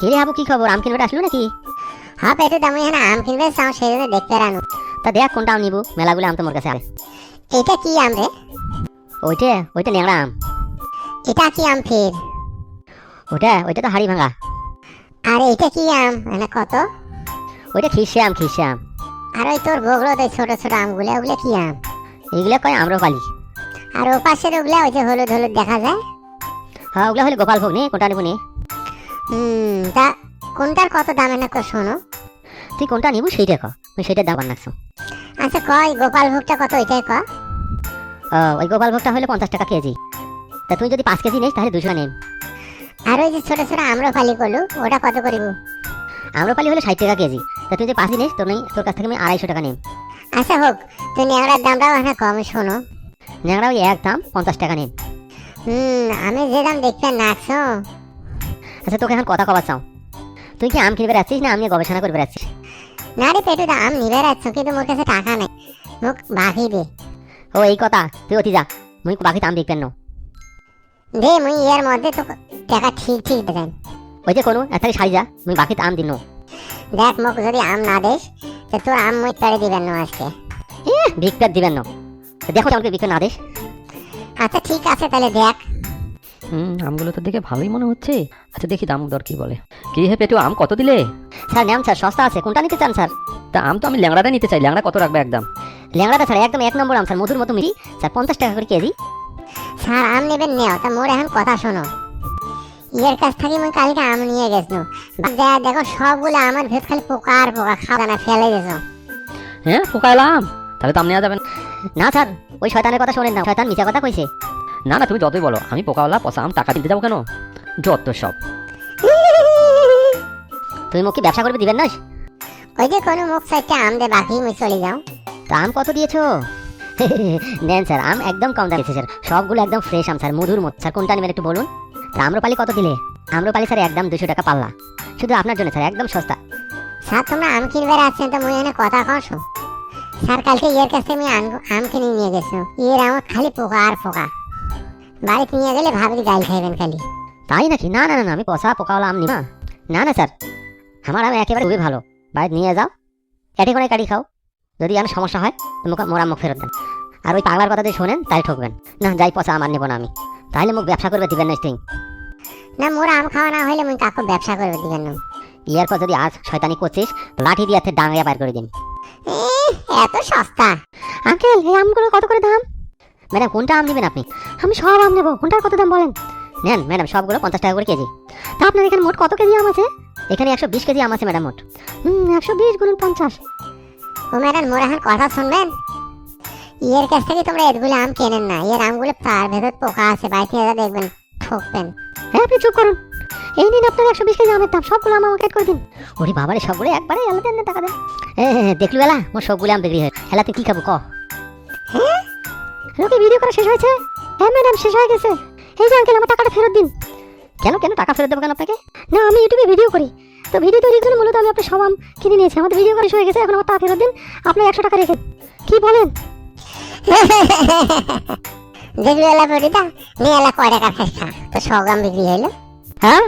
কে রে আবু কি খবর? আম কিনবে আসলো নাকি? হ্যাঁ পেটু দাম এখানে আম কিনবে চাও সেই জন্য দেখতে রানু তা দেখ কোনটা আম নিবো মেলাগুলো আম তো মোর কাছে আছে এটা কি আম রে? ওইটা ওইটা ন্যাংরা আম। এটা কি আম ফির? ওটা ওইটা তো হাড়ি ভাঙা। আরে এটা কি আম? মানে কত? ওইটা খিসে আম খিসে আম। আর ওই তোর বগলো তো ছোট ছোট আমগুলো ওগুলো কি আম? এগুলো কয় আম্রপালি আর ও পাশের ওগুলো ওই যে হলুদ হলুদ দেখা যায়? হ্যাঁ ওগুলো হলে গোপাল ভোগ নে কোনটা নিবো নে? হুম তা কোনটার কত দামে না কো শোনো? তুই কোনটা নিবো সেইটা ক তুই সেইটার দাম রাখছো আচ্ছা কয় গোপাল ভোগটা কত ওইটাই ক? ওই গোপাল ভোগটা হলে পঞ্চাশ টাকা কেজি। তা তুই যদি পাঁচ কেজি নিস তাহলে দুশো নেন আর ওই যে ছোট ছোট আম্রপালি করলু ওটা কত করিব? আম্রপালি হলে ষাট টাকা কেজি। তা তুই যদি পাঁচ নিস তোর নেই তোর কাছ থেকে আমি আড়াইশো টাকা নেই আচ্ছা হোক তুই ন্যাংরার দামটাও এখানে কম শোনো। ন্যাংরা ওই এক দাম পঞ্চাশ টাকা নেন হুম আমি যে দাম দেখতে নাচছো আচ্ছা তোকে এখন কথা কবার চাও। তুই কি আম কিনবে যাচ্ছিস না আমি গবেষণা করে বেড়াচ্ছিস? না রে পেটু দাম নিবে রাখছো কিন্তু মোর কাছে টাকা নেই। মোক বাকি দে। ও এই কথা। তুই অতি যা। মুই বাকি আম দেখবেন না। দে মুই এর মধ্যে তো টাকা ঠিক ঠিক দেবেন ওই যে কোনো একটা শাড়ি যা। মুই বাকি আম দিন দেখ মোক যদি আম না দেস তো তোর আম মুই পেড়ে দিবেন না আজকে। বিক্রেত দিবেন না। দেখো আমাকে বিক্রেত না দিস। আচ্ছা ঠিক আছে তাহলে দেখ। হুম আমগুলো তো দেখে ভালোই মনে হচ্ছে। আচ্ছা দেখি দাম দর কি বলে। কি হে পেটু আম কত দিলে? স্যার নেন স্যার সস্তা আছে। কোনটা নিতে চান স্যার? তা আম তো আমি ল্যাংড়াটা নিতে চাই। ল্যাংড়া কত রাখবে একদম? ল্যাংড়াটা স্যার একদম এক নম্বর আম স্যার মধুর মতো মিটি স্যার পঞ্চাশ টাকা করে কেজি। স্যার আম নেবেন নেও। তা মোর এখন কথা শোনো। ইয়ের কাছ থেকে মুই কালকে আম নিয়ে গেছিলাম দেখ দেখো সবগুলো আমার ভেত খালি পোকা আর পোকা। খাওয়া না ফেলে গেছো হ্যাঁ পোকাইলা আম তাহলে তো আম নেওয়া যাবে না। না স্যার ওই শয়তানের কথা শোনেন না। শয়তান মিছা কথা কইছে। না না তুমি যতই বলো আমি পোকাওয়ালা পচা আম টাকা দিতে যাব কেন? যত সব। তুমি মুখ কি ব্যবসা করবে দিবেন না? ওই যে কোনো মুখ সাইডটা আম দে বাকি মুই চলে যাও। তা আম কত দিয়েছ? নেন স্যার আম একদম কম দাম দিয়েছে স্যার। সবগুলো একদম ফ্রেশ আম স্যার মধুর মত স্যার কোনটা নেবেন একটু বলুন? তা আম্রপালি কত দিলে? আম্রপালি স্যার একদম দুশো টাকা পাল্লা। শুধু আপনার জন্য স্যার একদম সস্তা। স্যার তোমরা আম কিনবে আসছেন তো মুই এনে কথা কছো স্যার কালকে ইয়ের কাছ থেকে আমি আম- আম কিনে নিয়ে গেছো। ইয়ের আমার খালি পোকা আর পোকা। বাড়িতে নিয়ে গেলে ভাবি গাল খাইবেন খালি। তাই নাকি? না না না না আমি পচা পোকাওয়ালা আম নিবা না না স্যার। আমার আম একেবারে খুবই ভালো। বাড়িতে নিয়ে যাও। কাটি করে কাটি খাও। যদি আমি সমস্যা হয় মোরা মুখ ফেরত দেন। আর ওই পাগলার কথা যদি শোনেন তাই ঠকবেন। না যাই পচা আমার নেব না আমি। তাহলে মুখ ব্যবসা করবে দিবেন না স্টিং। না মোরা আম খাওয়া না হইলে মুই কাকু ব্যবসা করবে দিবেন না ইয়ার পর যদি আজ শয়তানি করছিস লাঠি দিয়ে হাতে ডাঙিয়ে বার করে দিন। এত সস্তা। আঙ্কেল এই আমগুলো কত করে দাম? ম্যাডাম কোনটা আম নেবেন আপনি? আমি সব আম নেব। কোনটার কত দাম বলেন? নেন ম্যাডাম সবগুলো পঞ্চাশ টাকা করে কেজি। তা আপনার এখানে মোট কত কেজি আম আছে? এখানে একশো বিশ কেজি আম আছে ম্যাডাম মোট। হুম একশো বিশ গুণন পঞ্চাশ। ও ম্যাডাম মোর এখন কথা শুনবেন? ইয়ের কাছ থেকে তোমরা এগুলো আম কেনেন না। ইয়ের আমগুলো তার ভেতর পোকা আছে বাড়িতে এসে দেখবেন ঠকবেন। হ্যাঁ আপনি চুপ করুন। এই নিন আপনার একশো বিশ কেজি আমের দাম। সবগুলো আম আমাকে করে দিন। ওরে বাবারে সবগুলো একবারে এলা দেন না টাকা দেন। হ্যাঁ হ্যাঁ দেখলু এলা মোর সবগুলো আম বিক্রি হয় এলা তুই কি খাব ক? লোকে ভিডিও করা শেষ হয়েছে? হ্যাঁ ম্যাডাম শেষ হয়ে গেছে। এই যে আঙ্কেল আমার টাকাটা ফেরত দিন। কেন কেন টাকা ফেরত দেবো কেন আপনাকে? না আমি ইউটিউবে ভিডিও করি। তো ভিডিও তৈরির জন্য মূলত আমি আপনার আম কিনে নিয়েছি। আমাদের ভিডিও করা শেষ হয়ে গেছে এখন আমার টাকা ফেরত দিন। আপনি একশো টাকা রেখে কি বলেন? দেখবি এলা পরিদা নিয়ে এলা কয় টাকা ফেসা তো সব আম বিক্রি হইল। হ্যাঁ?